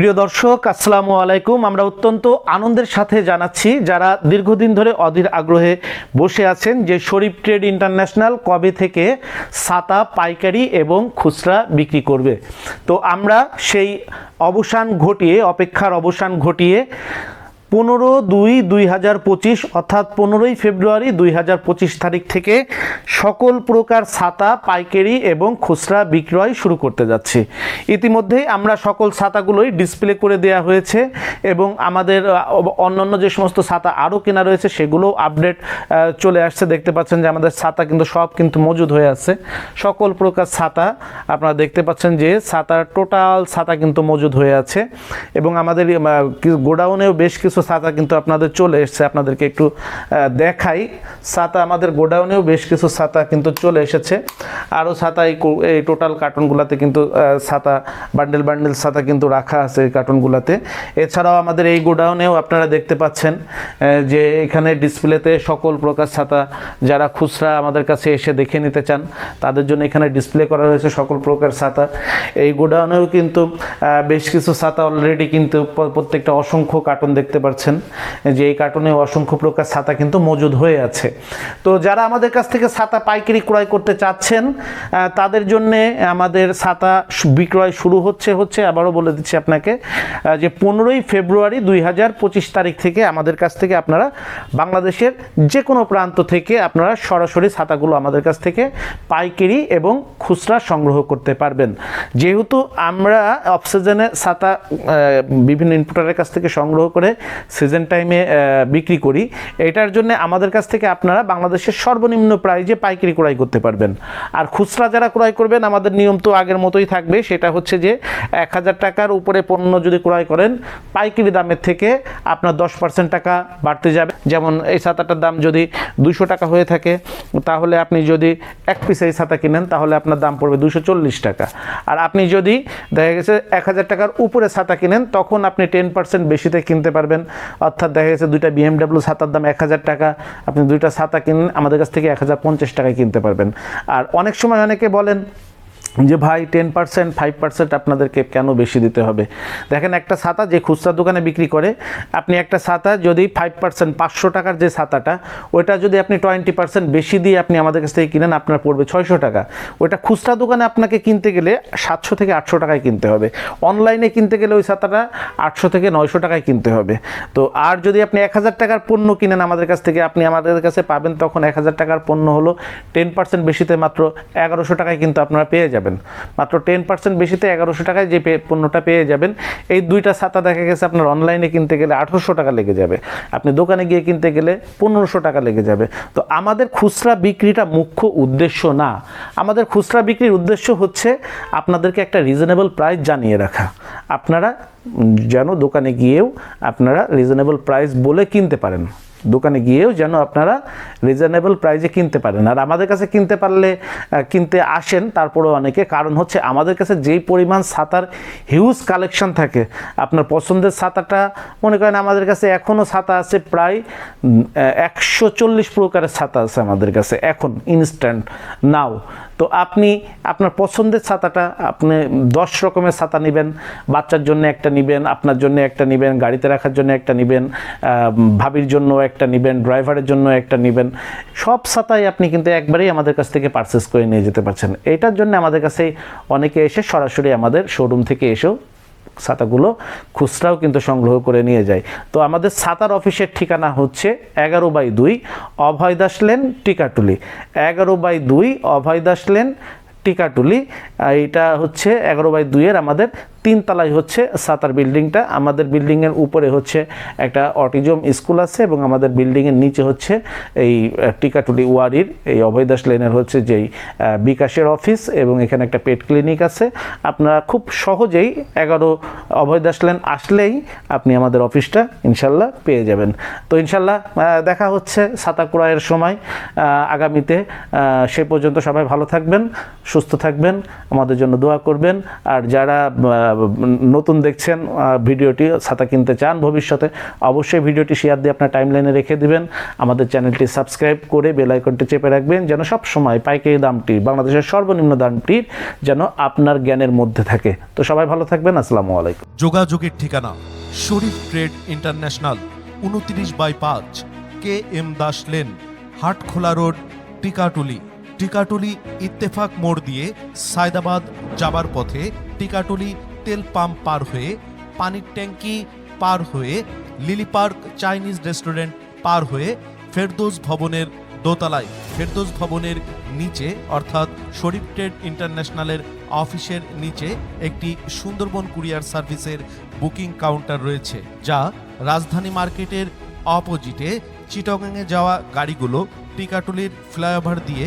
প্রিয় দর্শক, আসসালামু আলাইকুম। আমরা অত্যন্ত আনন্দের সাথে জানাচ্ছি, যারা দীর্ঘদিন ধরে অধীর আগ্রহে বসে আছেন যে শরীফ ট্রেড ইন্টারন্যাশনাল কবে থেকে ছাতা পাইকারি এবং খুচরা বিক্রি করবে। তো আমরা সেই অবসান ঘটিয়ে, অপেক্ষার অবসান ঘটিয়ে পনেরো দুই দুই হাজার পঁচিশ অর্থাৎ পনেরোই ফেব্রুয়ারি দুই হাজার পঁচিশ তারিখ থেকে সকল প্রকার ছাতা, পাইকারি এবং খুচরা বিক্রয় শুরু করতে যাচ্ছি। ইতিমধ্যেই আমরা সকল ছাতাগুলোই ডিসপ্লে করে দেওয়া হয়েছে এবং আমাদের অন্যান্য যে সমস্ত ছাতা আরও কেনা রয়েছে সেগুলো আপডেট চলে আসছে। দেখতে পাচ্ছেন যে আমাদের ছাতা কিন্তু সব কিন্তু মজুদ হয়ে আছে। সকল প্রকার ছাতা আপনারা দেখতে পাচ্ছেন যে ছাতার টোটাল ছাতা কিন্তু মজুদ হয়ে আছে এবং আমাদের গোডাউনেও বেশ কিছু ছাতা কিন্তু আপনাদের চলে এসেছে, আপনাদেরকে একটু দেখাই। ছাতা আমাদের গোডাউনেও বেশ কিছু ছাতা কিন্তু চলে এসেছে। আরও ছাতা এই টোটাল কার্টুনগুলোতে কিন্তু ছাতা বান্ডেল বান্ডেল ছাতা কিন্তু রাখা আছে এই কার্টুনগুলোতে। এছাড়াও আমাদের এই গোডাউনেও আপনারা দেখতে পাচ্ছেন যে এখানে ডিসপ্লেতে সকল প্রকার ছাতা যারা খুচরা আমাদের কাছে এসে দেখে নিতে চান, তাদের জন্য এখানে ডিসপ্লে করা হয়েছে সকল প্রকার ছাতা এই গোডাউনেও কিন্তু বেশ কিছু ছাতা অলরেডি কিন্তু প্রত্যেকটা অসংখ্য কার্টুন দেখতে পাচ্ছেন। যে এই কার্টুনে অসংখ্য প্রকার ছাতা কিন্তু মজুদ হয়ে আছে। তো যারা আমাদের কাছ থেকে ছাতা পাইকারি ক্রয় করতে চাচ্ছেন তাদের জন্য আমাদের ছাতা বিক্রয় শুরু হচ্ছে হচ্ছে, আবারও বলে দিচ্ছি আপনাকে যে পনেরোই ফেব্রুয়ারি দুই হাজার পঁচিশ তারিখ থেকে আমাদের কাছ থেকে আপনারা বাংলাদেশের যে কোনো প্রান্ত থেকে আপনারা সরাসরি ছাতাগুলো আমাদের কাছ থেকে পাইকারি এবং খুচরা সংগ্রহ করতে পারবেন। যেহেতু আমরা অফ সিজনে ছাতা বিভিন্ন ইনপুটারের কাছ থেকে সংগ্রহ করে সিজন টাইমে বিক্রি করি। এটার জন্য আমাদের কাছ থেকে আপনারা বাংলাদেশের সর্বনিম্ন প্রাইজে পাইকারি ক্রয় করতে পারবেন। আর খুচরা যারা ক্রয় করবেন, আমাদের নিয়ম তো আগের মতোই থাকবে। সেটা হচ্ছে যে, এক হাজার টাকার উপরে পণ্য যদি ক্রয় করেন, পাইকারি দামের থেকে আপনার দশ পার্সেন্ট টাকা বাড়তে যাবে। যেমন এই ছাতাটার দাম যদি দুশো টাকা হয়ে থাকে, তাহলে আপনি যদি এক পিস এই ছাতা কিনেন, তাহলে আপনার দাম পড়বে দুশো চল্লিশ টাকা। আর আপনি যদি, দেখা গেছে, এক হাজার টাকার উপরে ছাতা কিনেন, তখন আপনি টেন পার্সেন্ট বেশিতে কিনতে পারবেন। অর্থাৎ দেখা গেছে দুইটা বিএমডাব্লিউ ছাতার দাম এক হাজার টাকা। আপনি দুইটা ছাতা কিনেন আমাদের কাছ থেকে এক হাজার পঞ্চাশ টাকায় কিনতে পারবেন। আর অনেক সময় অনেকে বলেন যে ভাই টেন পার্সেন্ট ফাইভ পার্সেন্ট আপনাদেরকে কেন বেশি দিতে হবে? দেখেন একটা ছাতা যে খুচরা দোকানে বিক্রি করে, আপনি একটা ছাতা যদি ফাইভ পার্সেন্ট পাঁচশো টাকার যে ছাতাটা, ওইটা যদি আপনি টোয়েন্টি পার্সেন্ট বেশি দিয়ে আপনি আমাদের কাছ থেকে কিনেন, আপনার পড়বে ছয়শো টাকা। ওইটা খুচরা দোকানে আপনাকে কিনতে গেলে সাতশো থেকে আটশো টাকায় কিনতে হবে। অনলাইনে কিনতে গেলে ওই ছাতাটা আটশো থেকে নয়শো টাকায় কিনতে হবে। তো আর যদি আপনি এক হাজার টাকার পণ্য কিনেন আমাদের কাছ থেকে, আপনি আমাদের কাছে পাবেন, তখন এক হাজার টাকার পণ্য হলো টেন পার্সেন্ট বেশিতে মাত্র এগারোশো টাকায় কিন্তু আপনারা পেয়ে যাবেন। মাত্র টেন পার্সেন্ট বেশিতে এগারোশো টাকায় যে পণ্যটা পেয়ে যাবেন, এই দুইটা ছাতা দেখা গেছে আপনার অনলাইনে কিনতে গেলে আঠারোশো টাকা লেগে যাবে। আপনি দোকানে গিয়ে কিনতে গেলে পনেরোশো টাকা লেগে যাবে। তো আমাদের খুচরা বিক্রিটা মুখ্য উদ্দেশ্য না। আমাদের খুচরা বিক্রির উদ্দেশ্য হচ্ছে আপনাদেরকে একটা রিজনেবল প্রাইস জানিয়ে রাখা। আপনারা যেন দোকানে গিয়েও আপনারা রিজনেবল প্রাইস বলে কিনতে পারেন। দোকানে গিয়েও যেন আপনারা রিজনেবল প্রাইজে কিনতে পারেন। আর আমাদের কাছে কিনতে পারলে কিনতে আসেন, তারপরেও অনেকে। কারণ হচ্ছে আমাদের কাছে যেই পরিমাণ ছাতার হিউজ কালেকশন থাকে, আপনার পছন্দের ছাতাটা, মনে করেন আমাদের কাছে এখনও ছাতা আছে প্রায় একশো চল্লিশ প্রকারের ছাতা আছে আমাদের কাছে এখন ইনস্ট্যান্ট নাও তো আপনি আপনার পছন্দের ছাতাটা, আপনি দশ রকমের ছাতা নেবেন, বাচ্চার জন্য একটা নেবেন, আপনার জন্য একটা নেবেন, গাড়িতে রাখার জন্য একটা নেবেন ভাবির জন্য একটা নেবেন, ড্রাইভারের জন্য একটা নেবেন, সব ছাতাই আপনি কিন্তু একবারেই আমাদের কাছ থেকে পারচেস করে নিয়ে যেতে পারছেন। এটার জন্য আমাদের কাছে অনেকে এসে সরাসরি আমাদের শোরুম থেকে এসেও ছাতাগুলো খুচরাও কিন্তু সংগ্রহ করে নিয়ে যায়। তো আমাদের ছাতার অফিসের ঠিকানা হচ্ছে এগারো বাই দুই অভয় দাস লেন, টিকাটুলি। এগারো বাই দুই অভয় দাস লেন, টিকাটুলি। এটা হচ্ছে এগারো বাই দুইয়ের আমাদের তিন তলায় হচ্ছে সাতার বিল্ডিংটা। আমাদের বিল্ডিংয়ের উপরে হচ্ছে একটা অটিজম স্কুল আছে এবং আমাদের বিল্ডিংয়ের নিচে হচ্ছে এই টিকাটুলি ওয়ারির, এই অভয়দাস লেনের হচ্ছে যেই বিকাশের অফিস এবং এখানে একটা পেট ক্লিনিক আছে। আপনারা খুব সহজেই এগারো অভয়দাস লেন আসলেই আপনি আমাদের অফিসটা ইনশাল্লাহ পেয়ে যাবেন। তো ইনশাল্লাহ দেখা হচ্ছে ক্রয়ের সময় আগামীতে সে পর্যন্ত সবাই ভালো থাকবেন, সুস্থ থাকবেন, আমাদের জন্য দোয়া করবেন। আর যারা নতুন দেখছেন ভিডিওটি ছাতা কিনতে চান ভবিষ্যতে, অবশ্যই ভিডিওটি শেয়ার দিয়ে আপনার টাইমলাইনে রেখে দিবেন। আমাদের চ্যানেলটি সাবস্ক্রাইব করে বেল আইকনটি চেপে রাখবেন, যেন সব সময় পাইকারি দামটি, বাংলাদেশের সর্বনিম্ন দামটি যেন আপনার জ্ঞানের মধ্যে থাকে। তো সবাই ভালো থাকবেন, আসসালামু আলাইকুম। যোগাযোগের ঠিকানা, শরীফ ট্রেড ইন্টারন্যাশনাল, উনত্রিশ বাই পাঁচ, K M Das lane, Hatkhola road, Tikatuli. Tikatuli Ittefaq মোড় দিয়ে সায়দাবাদ যাবার পথে টিকাটুলি তেল পাম্প পার হয়ে, পানির ট্যাঙ্কি পার হয়ে, লিলি পার্ক চাইনিজ রেস্টুরেন্ট পার হয়ে ফেরদৌস ভবনের দোতলায়, ফেরদৌস ভবনের নিচে, অর্থাৎ শরীফ ট্রেড ইন্টারন্যাশনালের অফিসের নিচে একটি সুন্দরবন কুরিয়ার সার্ভিসের বুকিং কাউন্টার রয়েছে, যা রাজধানী মার্কেটের অপোজিটে চিটগাংয়ে যাওয়া গাড়িগুলো, টিকাটুলির ফ্লাইওভার দিয়ে